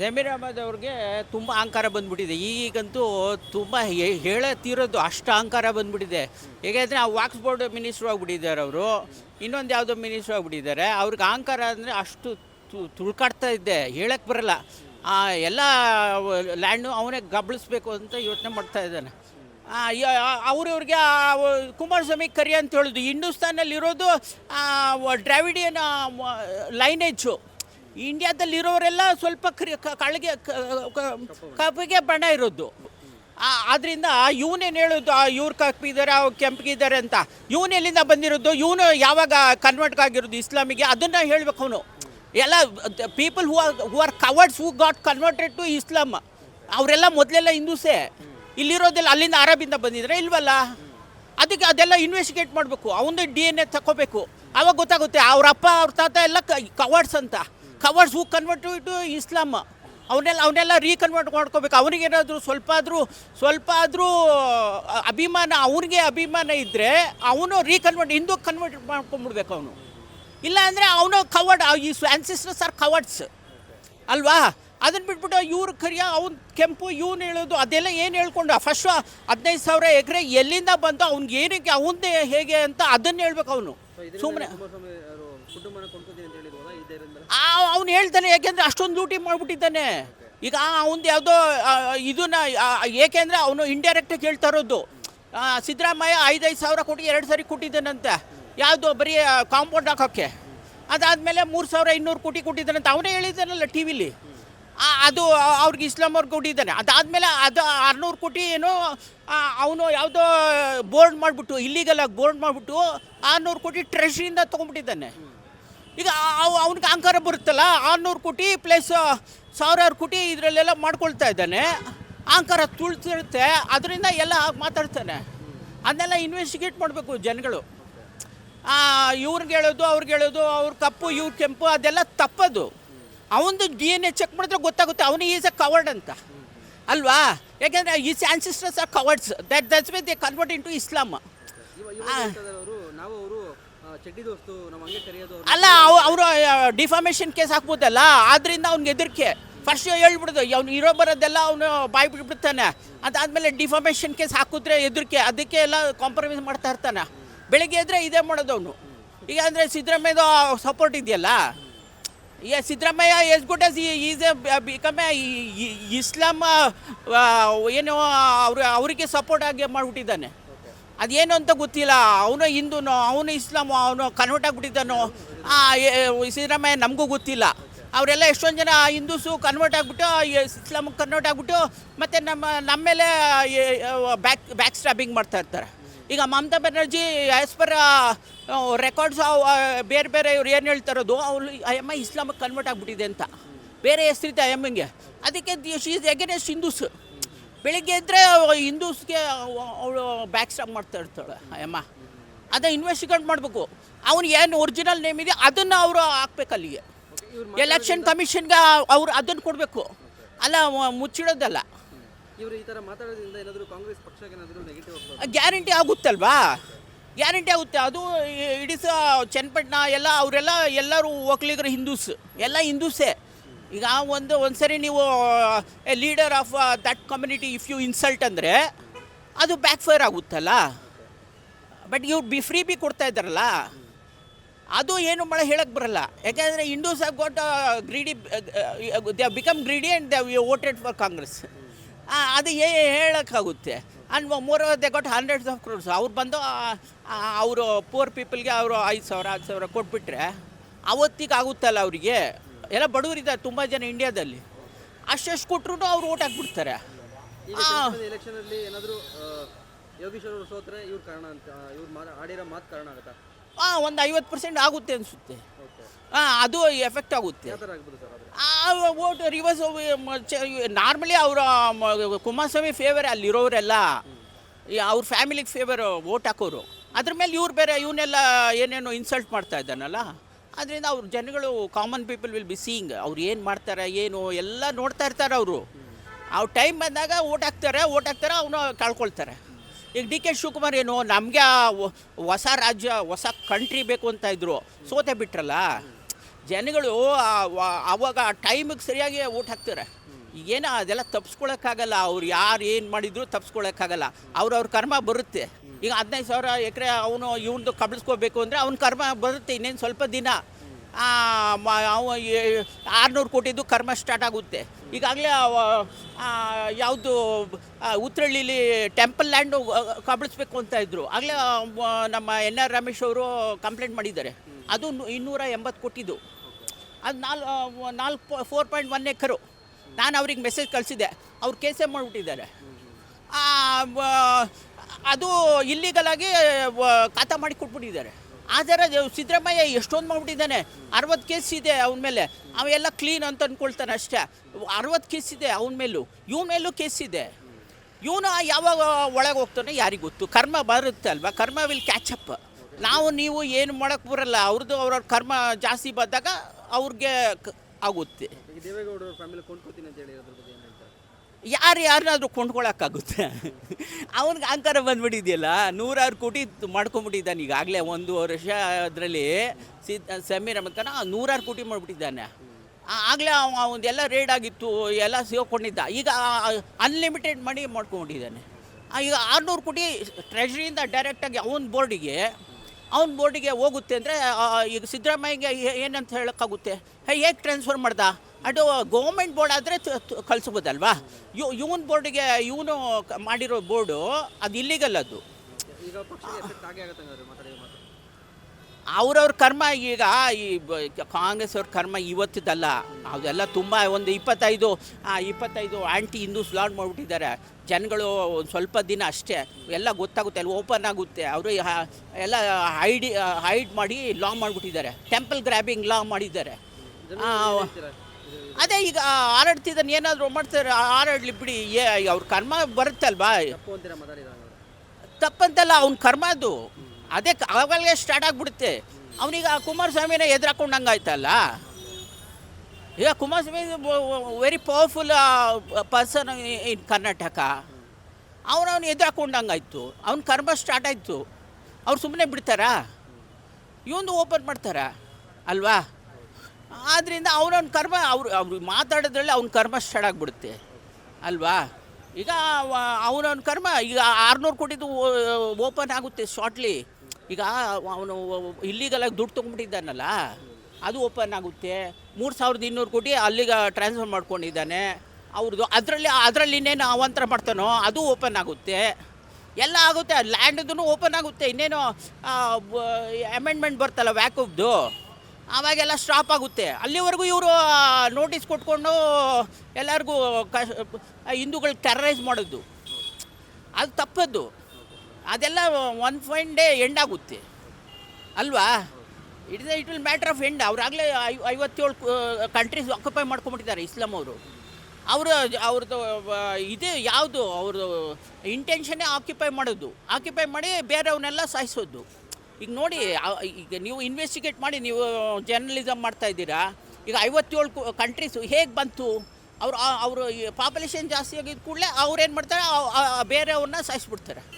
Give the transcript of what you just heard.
ಜಮೀರ್ ಅಹಮದ್ ಅವ್ರಿಗೆ ತುಂಬ ಅಹಂಕಾರ ಬಂದ್ಬಿಟ್ಟಿದೆ. ಈಗಂತೂ ತುಂಬ ಹೇಳ ತೀರೋದು ಅಷ್ಟು ಅಹಂಕಾರ ಬಂದ್ಬಿಟ್ಟಿದೆ. ಹೇಗೆಂದರೆ ಆ ವಾಕ್ಸ್ ಬೋರ್ಡ್ ಮಿನಿಸ್ಟ್ರು ಆಗಿಬಿಟ್ಟಿದ್ದಾರೆ ಅವರು. ಇನ್ನೊಂದು ಯಾವುದೋ ಮಿನಿಸ್ಟ್ರು ಆಗಿಬಿಟ್ಟಿದ್ದಾರೆ. ಅವ್ರಿಗೆ ಅಹಂಕಾರ ಅಂದರೆ ಅಷ್ಟು ತುಳ್ಕಾಡ್ತಾ ಇದ್ದೆ ಹೇಳಕ್ಕೆ ಬರಲ್ಲ. ಎಲ್ಲ ಲ್ಯಾಂಡು ಅವನೇ ಗಬಳಿಸ್ಬೇಕು ಅಂತ ಯೋಚನೆ ಮಾಡ್ತಾ ಇದ್ದಾನೆ. ಅವ್ರವ್ರಿಗೆ ಕುಮಾರಸ್ವಾಮಿ ಕರಿ ಅಂತ ಹೇಳೋದು. ಹಿಂದೂಸ್ತಾನಲ್ಲಿ ಇರೋದು ಡ್ರಾವಿಡಿಯನ್ ಲೈನೇಜು ಇಂಡಿಯಾದಲ್ಲಿರೋರೆಲ್ಲ ಸ್ವಲ್ಪ ಕ್ರಿ ಕಪ್ಪಿಗೆ ಬಣ್ಣ ಇರೋದು. ಆದ್ದರಿಂದ ಇವನೇನು ಹೇಳೋದು ಇವ್ರು ಕಪ್ಪಿದ್ದಾರೆ ಅವ್ರು ಕೆಂಪಿಗಿದ್ದಾರೆ ಅಂತ. ಇವನು ಎಲ್ಲಿಂದ ಬಂದಿರೋದು, ಇವನು ಯಾವಾಗ ಕನ್ವರ್ಟ್ ಆಗಿರೋದು ಇಸ್ಲಾಮಿಗೆ, ಅದನ್ನು ಹೇಳ್ಬೇಕು ಅವನು. ಎಲ್ಲ people who are who are cowards, who got converted to Islam ಅವರೆಲ್ಲ ಮೊದಲೆಲ್ಲ ಹಿಂದೂಸೇ. ಇಲ್ಲಿರೋದೆಲ್ಲ, ಅಲ್ಲಿಂದ ಅರಬಿಂದ ಬಂದಿದ್ರೆ ಇಲ್ವಲ್ಲ? ಅದಕ್ಕೆ ಅದೆಲ್ಲ ಇನ್ವೆಸ್ಟಿಗೇಟ್ ಮಾಡಬೇಕು. ಅವನು ಡಿ ಎನ್ ಎ ತಗೋಬೇಕು ಅವಾಗ ಗೊತ್ತಾಗುತ್ತೆ ಅವ್ರ ಅಪ್ಪ ಅವ್ರ ತಾತ ಎಲ್ಲ ಕವರ್ಡ್ಸ್ ಅಂತ. Cowards who convert to Islam ಅವನ್ನೆಲ್ಲ ಅವನ್ನೆಲ್ಲ ರೀಕನ್ವರ್ಟ್ ಮಾಡ್ಕೋಬೇಕು. ಅವನಿಗೇನಾದರೂ ಸ್ವಲ್ಪ ಆದರೂ ಸ್ವಲ್ಪ ಆದರೂ ಅಭಿಮಾನ ಅವನಿಗೆ ಅಭಿಮಾನ ಇದ್ದರೆ ಅವನು ರೀಕನ್ವರ್ಟ್ ಹಿಂದೂ ಕನ್ವರ್ಟ್ ಮಾಡ್ಕೊಂಬಿಡ್ಬೇಕು ಅವನು. ಇಲ್ಲ ಅಂದರೆ ಅವನು ಕವರ್ಡ್ ಈ ಆ್ಯನ್ಸಿಸ್ಟರ್ಸ್ ಆರ್ ಕವರ್ಡ್ಸ್ ಅಲ್ವಾ? ಅದನ್ನು ಬಿಟ್ಬಿಟ್ಟು ಇವ್ರು ಕರಿಯ ಅವ್ನು ಕೆಂಪು ಇವ್ನು ಹೇಳೋದು ಅದೆಲ್ಲ ಏನು ಹೇಳ್ಕೊಂಡು? ಫಸ್ಟು ಹದಿನೈದು ಸಾವಿರ ಎಕರೆ ಎಲ್ಲಿಂದ ಬಂದು ಅವ್ನಿಗೆ ಏನಕ್ಕೆ ಅವನದೇ ಹೇಗೆ ಅಂತ ಅದನ್ನು ಹೇಳ್ಬೇಕು ಅವನು. ಸುಮ್ಮನೆ ಅವ್ನು ಹೇಳ್ತಾನೆ, ಯಾಕೆಂದ್ರೆ ಅಷ್ಟೊಂದು ಲೂಟಿ ಮಾಡಿಬಿಟ್ಟಿದ್ದಾನೆ. ಈಗ ಅವನದು ಯಾವುದೋ ಇದನ್ನ ಏಕೆಂದರೆ ಅವನು ಇಂಡೈರೆಕ್ಟಾಗಿ ಹೇಳ್ತಾ ಇರೋದು. ಸಿದ್ದರಾಮಯ್ಯ ಐದೈದು ಸಾವಿರ ಕೋಟಿ ಎರಡು ಸಾರಿ ಕೊಟ್ಟಿದ್ದಾನಂತೆ. ಯಾವುದು, ಬರೀ ಕಾಂಪೌಂಡ್ ಹಾಕೋಕ್ಕೆ. ಅದಾದಮೇಲೆ ಮೂರು ಸಾವಿರ ಇನ್ನೂರು ಕೋಟಿ ಕೊಟ್ಟಿದ್ದಾನಂತ. ಅವನೇ ಹೇಳಿದ್ದಾನಲ್ಲ ಟಿ ವಿಲಿ. ಅದು ಅವ್ರಿಗೆ ಇಸ್ಲಾಂ ಅವ್ರಿಗೆ ಕೊಟ್ಟಿದ್ದಾನೆ ಅದಾದಮೇಲೆ ಅದು ಆರುನೂರು ಕೋಟಿ ಏನೋ ಅವನು ಯಾವುದೋ ಬೋರ್ಡ್ ಮಾಡಿಬಿಟ್ಟು ಇಲ್ಲಿಗೆಲ್ಲ ಬೋರ್ಡ್ ಮಾಡಿಬಿಟ್ಟು, ಆರುನೂರು ಕೋಟಿ ಟ್ರೆಷರಿಯಿಂದ ತೊಗೊಂಡ್ಬಿಟ್ಟಿದ್ದಾನೆ. ಈಗ ಅವ್ನಿಗೆ ಅಹಂಕಾರ ಬರುತ್ತಲ್ಲ, ಆರುನೂರು ಕೋಟಿ ಪ್ಲಸ್ ಸಾವಿರಾರು ಕೋಟಿ ಇದರಲ್ಲೆಲ್ಲ ಮಾಡ್ಕೊಳ್ತಾ ಇದ್ದಾನೆ. ಅಹಂಕಾರ ತುಳ್ತಿರುತ್ತೆ, ಅದರಿಂದ ಎಲ್ಲ ಮಾತಾಡ್ತಾನೆ. ಅದನ್ನೆಲ್ಲ ಇನ್ವೆಸ್ಟಿಗೇಟ್ ಮಾಡಬೇಕು ಜನಗಳು. ಇವ್ರಿಗೆ ಹೇಳೋದು, ಅವ್ರಿಗೆ ಹೇಳೋದು, ಅವ್ರ ಕಪ್ಪು, ಇವ್ರ ಕೆಂಪು, ಅದೆಲ್ಲ ತಪ್ಪದು. ಅವನದು ಡಿ ಎನ್ ಎ ಚೆಕ್ ಮಾಡಿದ್ರೆ ಗೊತ್ತಾಗುತ್ತೆ, ಅವನು ಈಸ್ ಅ ಕವರ್ಡ್ ಅಂತ. ಅಲ್ವಾ? ಯಾಕೆಂದರೆ is ancestors are cowards that that's way they convert in to Islam ಅವರು ನಾವು ಅವರು ಚಡ್ಡಿ ದೋಸ್ತು ನಮ್ಮ ಹಂಗೆ ಕರೆಯೋದು ಅವ್ರು ಅಲ್ಲ ಅವರು ಡಿಫಾಮೇಷನ್ ಕೇಸ್ ಹಾಕ್ಬೋದಲ್ಲ? ಆದ್ರಿಂದ ಅವ್ನಿಗೆ ಹೆದರಿಕೆ. ಫಸ್ಟ್ ಹೇಳ್ಬಿಡ್ದು, ಅವ್ನು ಇರೋ ಬರೋದೆಲ್ಲ ಅವನು ಬಾಯಿ ಬಿಟ್ಬಿಡ್ತಾನೆ. ಅದಾದ್ಮೇಲೆ ಡಿಫಾಮೇಷನ್ ಕೇಸ್ ಹಾಕಿದ್ರೆ ಹೆದರಿಕೆ. ಅದಕ್ಕೆ ಎಲ್ಲ ಕಾಂಪ್ರಮೈಸ್ ಮಾಡ್ತಾ ಇರ್ತಾನೆ. ಬೆಳಿಗ್ಗೆ ಎದ್ರೆ ಇದೇ ಮಾಡೋದು ಅವನು. ಈಗ ಅಂದರೆ ಸಿದ್ದರಾಮಯ್ಯದ ಸಪೋರ್ಟ್ ಇದೆಯಲ್ಲ? ಈಗ Siddaramaiah as good as is a become Islam ಏನು, ಅವ್ರ ಅವರಿಗೆ ಸಪೋರ್ಟ್ ಆಗಿ ಮಾಡಿಬಿಟ್ಟಿದ್ದಾನೆ. ಅದೇನು ಅಂತ ಗೊತ್ತಿಲ್ಲ. ಅವನು ಹಿಂದೂನೋ, ಅವನು ಇಸ್ಲಾಮು, ಅವನು ಕನ್ವರ್ಟ್ ಆಗಿಬಿಟ್ಟಿದ್ದಾನೋ ಸಿದ್ದರಾಮಯ್ಯ ನಮಗೂ ಗೊತ್ತಿಲ್ಲ. ಅವರೆಲ್ಲ ಎಷ್ಟೊಂದು ಜನ ಹಿಂದೂಸು ಕನ್ವರ್ಟ್ ಆಗಿಬಿಟ್ಟು ಇಸ್ಲಾಮ್ ಕನ್ವರ್ಟ್ ಆಗಿಬಿಟ್ಟು, ಮತ್ತು ನಮ್ಮ ನಮ್ಮ ಮೇಲೆ ಬ್ಯಾಕ್ ಬ್ಯಾಕ್ ಸ್ಟ್ಯಾಬಿಂಗ್ ಮಾಡ್ತಾ ಇರ್ತಾರೆ. ಈಗ Mamata Banerjee as per records ಬೇರೆ ಬೇರೆ ಇವ್ರು ಏನು ಹೇಳ್ತಾ ಇರೋದು ಅವಳು ಅಯ್ಯಮ್ಮ ಇಸ್ಲಾಮಿಗೆ ಕನ್ವರ್ಟ್ ಆಗಿಬಿಟ್ಟಿದೆ ಅಂತ. ಬೇರೆ ಹೆಸರಿದೆ ಅಯ್ಯಮ್ಮಂಗೆ ಅದಕ್ಕೆ ಶಿ ಈಸ್ ಎಗೇನೆಸ್ಟ್ ಹಿಂದೂಸ್ ಬೆಳಿಗ್ಗೆ ಇದ್ದರೆ ಹಿಂದೂಸ್ಗೆ ಅವಳು ಬ್ಯಾಕ್ ಸ್ಟಾಪ್ ಮಾಡ್ತಾ ಇರ್ತಾಳೆ ಅಮ್ಮ ಅದೇ ಇನ್ವೆಸ್ಟಿಗೇಟ್ ಮಾಡಬೇಕು. ಅವ್ನು ಏನು ಒರಿಜಿನಲ್ ನೇಮ್ ಇದೆ ಅದನ್ನು ಅವರು ಹಾಕ್ಬೇಕು ಅಲ್ಲಿಗೆ. ಎಲೆಕ್ಷನ್ ಕಮಿಷನ್ಗೆ ಅವ್ರು ಅದನ್ನು ಕೊಡಬೇಕು. ಅಲ್ಲ ಮುಚ್ಚಿಡೋದಲ್ಲ. ಇವರು ಈ ಥರ ಮಾತಾಡೋದ್ರಿಂದ ಏನಾದರೂ ಕಾಂಗ್ರೆಸ್ ಪಕ್ಷಕ್ಕೆ ಏನಾದರೂ ನೆಗೆಟಿವ್ ಆಗ್ತದೆ ಗ್ಯಾರಂಟಿ ಆಗುತ್ತಲ್ವಾ? ಗ್ಯಾರಂಟಿ ಆಗುತ್ತೆ. ಅದು ಇಡೀ ಚನ್ನಪಟ್ಟಣ ಎಲ್ಲ ಅವರೆಲ್ಲ ಎಲ್ಲರೂ ಒಕ್ಕಲಿಗರು ಹಿಂದೂಸ್. ಎಲ್ಲ ಹಿಂದೂಸೇ. ಈಗ ಒಂದು ಒಂದು ಸರಿ ನೀವು a leader of that community if you insult ಅಂದರೆ, ಅದು ಬ್ಯಾಕ್ ಫೈರ್ ಆಗುತ್ತಲ್ಲ? ಬಟ್ ಇವ್ರು ಬಿ ಫ್ರೀ ಬಿ ಕೊಡ್ತಾ ಇದ್ದಾರಲ್ಲ? ಅದು ಏನು ಮಳೆ ಹೇಳಕ್ಕೆ ಬರಲ್ಲ. ಯಾಕೆಂದರೆ Hindus have got greedy they become greedy and they voted for Congress ಅದು ಏ ಹೇಳೋಕ್ಕಾಗುತ್ತೆ and more they got hundreds of crores ಅವ್ರು ಬಂದು ಅವರು ಪೂರ್ ಪೀಪಲ್ಗೆ ಅವರು ಐದು ಸಾವಿರ, ಹತ್ತು ಸಾವಿರ ಕೊಟ್ಬಿಟ್ರೆ ಅವತ್ತಿಗೆ ಆಗುತ್ತಲ್ಲ ಅವರಿಗೆ? ಎಲ್ಲ ಬಡವರಿದ್ದಾರೆ ತುಂಬ ಜನ ಇಂಡಿಯಾದಲ್ಲಿ ಅಷ್ಟೆಷ್ಟು ಕೊಟ್ಟರು ಅವ್ರು ಓಟ್ ಹಾಕ್ಬಿಡ್ತಾರೆ. ಎಲೆಕ್ಷನಲ್ಲಿ ಏನಾದರೂ ಅವರು ಸೋತ್ರೆ ಇವ್ರ ಕಾರಣ ಅಂತ ಇವ್ರು ಆಡಿರೋ ಮಾತು ಕಾರಣ ಆಗುತ್ತಾ? ಹಾಂ ಒಂದು ಐವತ್ತು ಪರ್ಸೆಂಟ್ ಆಗುತ್ತೆ ಅನಿಸುತ್ತೆ. ಹಾಂ ಅದು ಎಫೆಕ್ಟ್ ಆಗುತ್ತೆ. ಓಟ್ ರಿವರ್ಸ್ ನಾರ್ಮಲಿ ಅವರ ಕುಮಾರಸ್ವಾಮಿ ಫೇವರ್ ಅಲ್ಲಿರೋರೆಲ್ಲ ಅವ್ರ ಫ್ಯಾಮಿಲಿಗೆ ಫೇವರ್ ಓಟ್ ಹಾಕೋರು. ಅದ್ರ ಮೇಲೆ ಇವ್ರು ಬೇರೆ ಇವನ್ನೆಲ್ಲ ಏನೇನೋ ಇನ್ಸಲ್ಟ್ ಮಾಡ್ತಾ ಇದ್ದಾನಲ್ಲ? ಅದರಿಂದ ಅವ್ರ ಜನಗಳು common people will be seeing ಅವ್ರು ಏನು ಮಾಡ್ತಾರೆ, ಏನು, ಎಲ್ಲ ನೋಡ್ತಾ ಇರ್ತಾರೆ ಅವರು. ಅವ್ರ ಟೈಮ್ ಬಂದಾಗ ಓಟ್ ಹಾಕ್ತಾರೆ ಓಟ್ ಹಾಕ್ತಾರೆ ಅವನು ಕಳ್ಕೊಳ್ತಾರೆ. ಈಗ ಡಿ ಕೆ ಶಿವಕುಮಾರ್ ಏನು, ನಮಗೆ ಹೊಸ ರಾಜ್ಯ, ಹೊಸ ಕಂಟ್ರಿ ಬೇಕು ಅಂತ ಇದ್ರು. ಸೋತೆ ಬಿಟ್ರಲ್ಲ? ಜನಗಳು ಆ- ವ- ಅವಾಗ ಟೈಮಿಗೆ ಸರಿಯಾಗಿ ಓಟ್ ಹಾಕ್ತಾರೆ. ಈಗೇನು ಅದೆಲ್ಲ ತಪ್ಸ್ಕೊಳಕ್ಕಾಗಲ್ಲ. ಅವ್ರು ಯಾರು ಏನು ಮಾಡಿದ್ರು ತಪ್ಸ್ಕೊಳಕ್ಕಾಗಲ್ಲ. ಅವ್ರವ್ರ ಕರ್ಮ ಬರುತ್ತೆ. ಈಗ ಹದಿನೈದು ಸಾವಿರ ಎಕರೆ ಅವನು ಇವ್ನದು ಕಬಳಿಸ್ಕೋಬೇಕು ಅಂದರೆ ಅವ್ನ ಕರ್ಮ ಬರುತ್ತೆ ಇನ್ನೇನು ಸ್ವಲ್ಪ ದಿನ. ಆರುನೂರು ಕೋಟಿದು ಕರ್ಮ ಸ್ಟಾರ್ಟ್ ಆಗುತ್ತೆ. ಈಗಾಗಲೇ ಯಾವುದು ಉತ್ರಳ್ಳಿಲಿ ಟೆಂಪಲ್ ಲ್ಯಾಂಡು ಕಬಳಿಸ್ಬೇಕು ಅಂತ ಇದ್ದರು ಆಗಲೇ ನಮ್ಮ ಎನ್ ಆರ್ ರಮೇಶ್ ಅವರು ಕಂಪ್ಲೇಂಟ್ ಮಾಡಿದ್ದಾರೆ. ಅದು ಇನ್ನೂರ ಎಂಬತ್ತು ಕೋಟಿದು. ಅದು ನಾಲ್ಕು ನಾಲ್ಕು, ಫೋರ್ ಪಾಯಿಂಟ್ ಒನ್ ಎಕರು. ನಾನು ಅವ್ರಿಗೆ ಮೆಸೇಜ್ ಕಳಿಸಿದೆ ಅವ್ರು ಕೇಸೇ ಮಾಡಿಬಿಟ್ಟಿದ್ದಾರೆ. ಅದು ಇಲ್ಲಿಗಲ್ ಆಗಿ ವ- ಖಾತಾ ಮಾಡಿ ಕೊಟ್ಬಿಟ್ಟಿದ್ದಾರೆ. ಆದರೆ ಸಿದ್ದರಾಮಯ್ಯ ಎಷ್ಟೊಂದು ಮಾಡಿಬಿಟ್ಟಿದ್ದಾನೆ. ಅರವತ್ತು ಕೇಸ್ ಇದೆ ಅವನ ಮೇಲೆ. ಅವೆಲ್ಲ ಕ್ಲೀನ್ ಅಂತ ಅಂದ್ಕೊಳ್ತಾನೆ ಅಷ್ಟೇ. ಅರವತ್ತು ಕೇಸ್ ಇದೆ ಅವನ ಮೇಲೂ. ಇವನ ಮೇಲೂ ಕೇಸ್ ಇದೆ. ಇವನು ಯಾವಾಗ ಒಳಗೆ ಹೋಗ್ತಾನೆ ಯಾರಿಗೆ ಗೊತ್ತು. ಕರ್ಮ ಬರುತ್ತೆ ಅಲ್ವಾ? ಕರ್ಮ ವಿಲ್ ಕ್ಯಾಚಪ್ ನಾವು, ನೀವು ಏನು ಮಾಡೋಕ್ಕೆ ಬರಲ್ಲ. ಅವ್ರದ್ದು ಅವ್ರವ್ರ ಕರ್ಮ ಜಾಸ್ತಿ ಬಂದಾಗ ಅವ್ರಿಗೆ ಆಗುತ್ತೆ. ಈಗ ದೇವೇಗೌಡರ ಫ್ಯಾಮಿಲಿ ಯಾರು ಯಾರನ್ನಾದ್ರೂ ಕೊಂಡ್ಕೊಳಕ್ಕಾಗುತ್ತೆ? ಅವನಿಗೆ ಅಹಂಕಾರ ಬಂದ್ಬಿಟ್ಟಿದೆಯಲ್ಲ, ನೂರಾರು ಕೋಟಿ ಮಾಡ್ಕೊಂಬಿಟ್ಟಿದ್ದಾನೆ ಈಗಾಗಲೇ ಒಂದು ವರ್ಷ ಅದರಲ್ಲಿ. ಸಮೀರ್ ಅಹಮದ್ ನೂರಾರು ಕೋಟಿ ಮಾಡಿಬಿಟ್ಟಿದ್ದಾನೆ. ಆಗಲೇ ಅವನದೆಲ್ಲ ರೇಡ್ ಆಗಿತ್ತು, ಎಲ್ಲ ಸಿಗೋಕೊಂಡಿದ್ದ. ಈಗ ಅನ್ಲಿಮಿಟೆಡ್ ಮನಿ ಮಾಡ್ಕೊಂಡಿದ್ದಾನೆ ಈಗ ಆರುನೂರು ಕೋಟಿ ಟ್ರೆಷರಿಯಿಂದ ಡೈರೆಕ್ಟಾಗಿ ಅವನ ಬೋರ್ಡಿಗೆ ಅವನ ಬೋರ್ಡಿಗೆ ಹೋಗುತ್ತೆ ಅಂದರೆ ಈಗ ಸಿದ್ದರಾಮಯ್ಯಗೆ ಏನಂತ ಹೇಳೋಕ್ಕಾಗುತ್ತೆ? ಹೇಗೆ ಟ್ರಾನ್ಸ್ಫರ್ ಮಾಡ್ದ? ಅದು ಗೌರ್ಮೆಂಟ್ ಬೋರ್ಡ್ ಆದರೆ ಕಳಿಸ್ಬೋದಲ್ವಾ? ಇವ್ ಇವನ್ ಬೋರ್ಡಿಗೆ ಇವನು ಮಾಡಿರೋ ಬೋರ್ಡು ಅದು ಇಲ್ಲಿಗಲ್ ಅದು. ಅವ್ರವ್ರ ಕರ್ಮ ಈಗ ಈ ಕಾಂಗ್ರೆಸ್ ಅವ್ರ ಕರ್ಮ ಇವತ್ತಿದ್ದಲ್ಲ ಅದೆಲ್ಲ ತುಂಬ ಒಂದು ಇಪ್ಪತ್ತೈದು ಇಪ್ಪತ್ತೈದು ಆಂಟಿ ಹಿಂದೂಸ್ ಲಾಡ್ ಮಾಡಿಬಿಟ್ಟಿದ್ದಾರೆ. ಜನಗಳು ಒಂದು ಸ್ವಲ್ಪ ದಿನ ಅಷ್ಟೇ. ಎಲ್ಲ ಗೊತ್ತಾಗುತ್ತೆ ಅಲ್ಲಿ ಓಪನ್ ಆಗುತ್ತೆ. ಅವರು ಎಲ್ಲ ಹೈಡಿ ಹೈಡ್ ಮಾಡಿ ಲಾ ಮಾಡಿಬಿಟ್ಟಿದ್ದಾರೆ. ಟೆಂಪಲ್ ಗ್ರ್ಯಾಬಿಂಗ್ ಲಾ ಮಾಡಿದ್ದಾರೆ. ಅದೇ ಈಗ ಹಾರಾಡ್ತಿದ್ದಾನೆ ಏನಾದರೂ ಮಾಡ್ತಾರೆ ಆರಾಡ್ಲಿ ಬಿಡಿ, ಏ ಅವ್ರ ಕರ್ಮ ಬರುತ್ತಲ್ವಾ? ತಪ್ಪಂತಲ್ಲ, ಅವ್ನ ಕರ್ಮ ಅದು. ಅದೇ ಆವಾಗಲೇ ಸ್ಟಾರ್ಟ್ ಆಗಿಬಿಡುತ್ತೆ. ಅವನೀಗ ಕುಮಾರಸ್ವಾಮಿನ ಎದುರಾಕೊಂಡಂಗೆ ಆಯ್ತಲ್ಲ? ಈಗ Kumaraswamy very powerful person in Karnataka. ಅವನವ್ನು ಎದುರಾಕೊಂಡಂಗೆ ಆಯಿತು. ಅವ್ನ ಕರ್ಮ ಸ್ಟಾರ್ಟ್ ಆಯಿತು. ಅವ್ರು ಸುಮ್ಮನೆ ಬಿಡ್ತಾರಾ? ಇವನು ಓಪನ್ ಮಾಡ್ತಾರಾ? ಅಲ್ವಾ? ಆದ್ದರಿಂದ ಅವನವ್ನ ಕರ್ಮ, ಅವ್ರು ಅವ್ರು ಮಾತಾಡೋದ್ರಲ್ಲಿ ಅವ್ನ ಕರ್ಮ ಸ್ಟಾರ್ಟ್ ಆಗಿಬಿಡುತ್ತೆ. ಅಲ್ವಾ? ಈಗ ಅವನವ್ನ ಕರ್ಮ, ಈಗ ಆರುನೂರು ಕೋಟಿದು ಓಪನ್ ಆಗುತ್ತೆ ಶಾರ್ಟ್ಲಿ ಈಗ ಅವನು ಇಲ್ಲಿಗೆಲ್ಲ ದುಡ್ಡು ತೊಗೊಂಡ್ಬಿಟ್ಟಿದ್ದಾನಲ್ಲ, ಅದು ಓಪನ್ ಆಗುತ್ತೆ. ಮೂರು ಸಾವಿರದ ಇನ್ನೂರು ಕೋಟಿ ಅಲ್ಲಿಗೆ ಟ್ರಾನ್ಸ್ಫರ್ ಮಾಡ್ಕೊಂಡಿದ್ದಾನೆ. ಅವ್ರದ್ದು ಅದರಲ್ಲಿ ಅದರಲ್ಲಿ ಇನ್ನೇನು ಅವಾಂತರ ಮಾಡ್ತಾನೋ, ಅದು ಓಪನ್ ಆಗುತ್ತೆ. ಎಲ್ಲ ಆಗುತ್ತೆ ಲ್ಯಾಂಡ್ದು ಓಪನ್ ಆಗುತ್ತೆ. ಇನ್ನೇನು ಅಮೆಂಡ್ಮೆಂಟ್ ಬರ್ತಲ್ಲ ವ್ಯಾಕಬ್ದು ಆವಾಗೆಲ್ಲ ಸ್ಟಾಪ್ ಆಗುತ್ತೆ. ಅಲ್ಲಿವರೆಗೂ ಇವರು ನೋಟಿಸ್ ಕೊಟ್ಕೊಂಡು ಎಲ್ಲರಿಗೂ ಕ ಹಿಂದೂಗಳು ಟೆರರೈಸ್ ಮಾಡೋದು. ಅದು ತಪ್ಪದ್ದು ಅದೆಲ್ಲ ಒನ್ ಫೈನ್ ಡೇ ಎಂಡ್ ಆಗುತ್ತೆ. ಅಲ್ವಾ? It is it will matter of end ಅವರಾಗಲೇ ಐ, ಐವತ್ತೇಳು ಕಂಟ್ರೀಸ್ ಆಕ್ಯುಪೈ ಮಾಡ್ಕೊಂಬಿಟ್ಟಿದ್ದಾರೆ ಇಸ್ಲಾಂ ಅವರು. ಅವರು ಅವ್ರದ್ದು ಇದು ಯಾವುದು? ಅವ್ರದ್ದು ಇಂಟೆನ್ಷನ್ನೇ ಆಕ್ಯುಪೈ ಮಾಡೋದು. ಆಕ್ಯುಪೈ ಮಾಡಿ ಬೇರೆಯವನ್ನೆಲ್ಲ ಸಾಯಿಸೋದು. ಈಗ ನೋಡಿ ಈಗ ನೀವು ಇನ್ವೆಸ್ಟಿಗೇಟ್ ಮಾಡಿ ನೀವು ಜರ್ನಲಿಸಮ್ ಮಾಡ್ತಾ ಇದ್ದೀರಾ, ಈಗ ಐವತ್ತೇಳು ಕಂಟ್ರೀಸು ಹೇಗೆ ಬಂತು? ಅವರು ಅವರು ಪಾಪ್ಯುಲೇಷನ್ ಜಾಸ್ತಿ ಆಗಿದ್ದ ಕೂಡಲೇ ಅವ್ರು ಏನು ಮಾಡ್ತಾರೆ ಬೇರೆಯವ್ರನ್ನ ಸಾಯಿಸ್ಬಿಡ್ತಾರೆ.